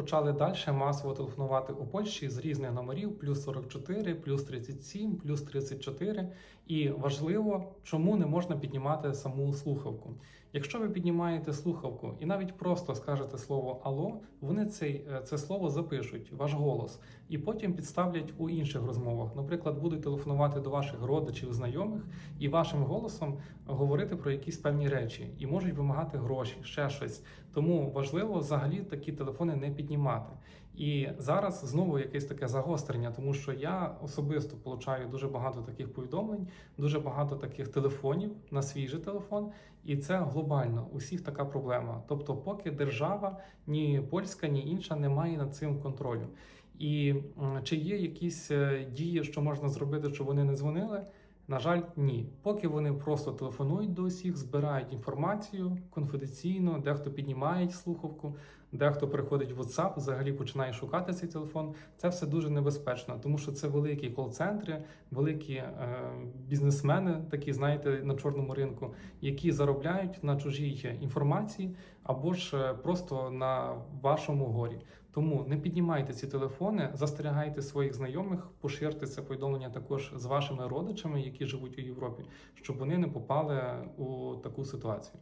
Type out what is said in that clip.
почали далі масово телефонувати у Польщі з різних номерів: плюс 44, плюс 37, плюс 34. І важливо, чому не можна піднімати саму слухавку. Якщо ви піднімаєте слухавку і навіть просто скажете слово Алло, вони цей, е, це слово запишуть, ваш голос, і потім підставлять у інших розмовах. Наприклад, будуть телефонувати до ваших родичів, знайомих і вашим голосом говорити про якісь певні речі, і можуть вимагати гроші, ще щось. Тому важливо взагалі такі телефони не піднімати. І зараз знову якесь таке загострення, тому що я особисто получаю дуже багато таких повідомлень, дуже багато таких телефонів на свій телефон, і це глобально. У всіх така проблема. Тобто, поки держава, ні польська, ні інша не має над цим контролю. І чи є якісь е, дії, що можна зробити, щоб вони не дзвонили? На жаль, ні. Поки вони просто телефонують до усіх, збирають інформацію конфіденційно, дехто піднімає слухавку, дехто приходить в WhatsApp, взагалі починає шукати цей телефон. Це все дуже небезпечно, тому що це великі кол-центри, великі е, бізнесмени, такі знаєте, на чорному ринку, які заробляють на чужій інформації або ж е, просто на вашому горі. Тому не піднімайте ці телефони, застерігайте своїх знайомих, поширте це повідомлення також з вашими родичами, які живуть у Європі, щоб вони не попали у таку ситуацію.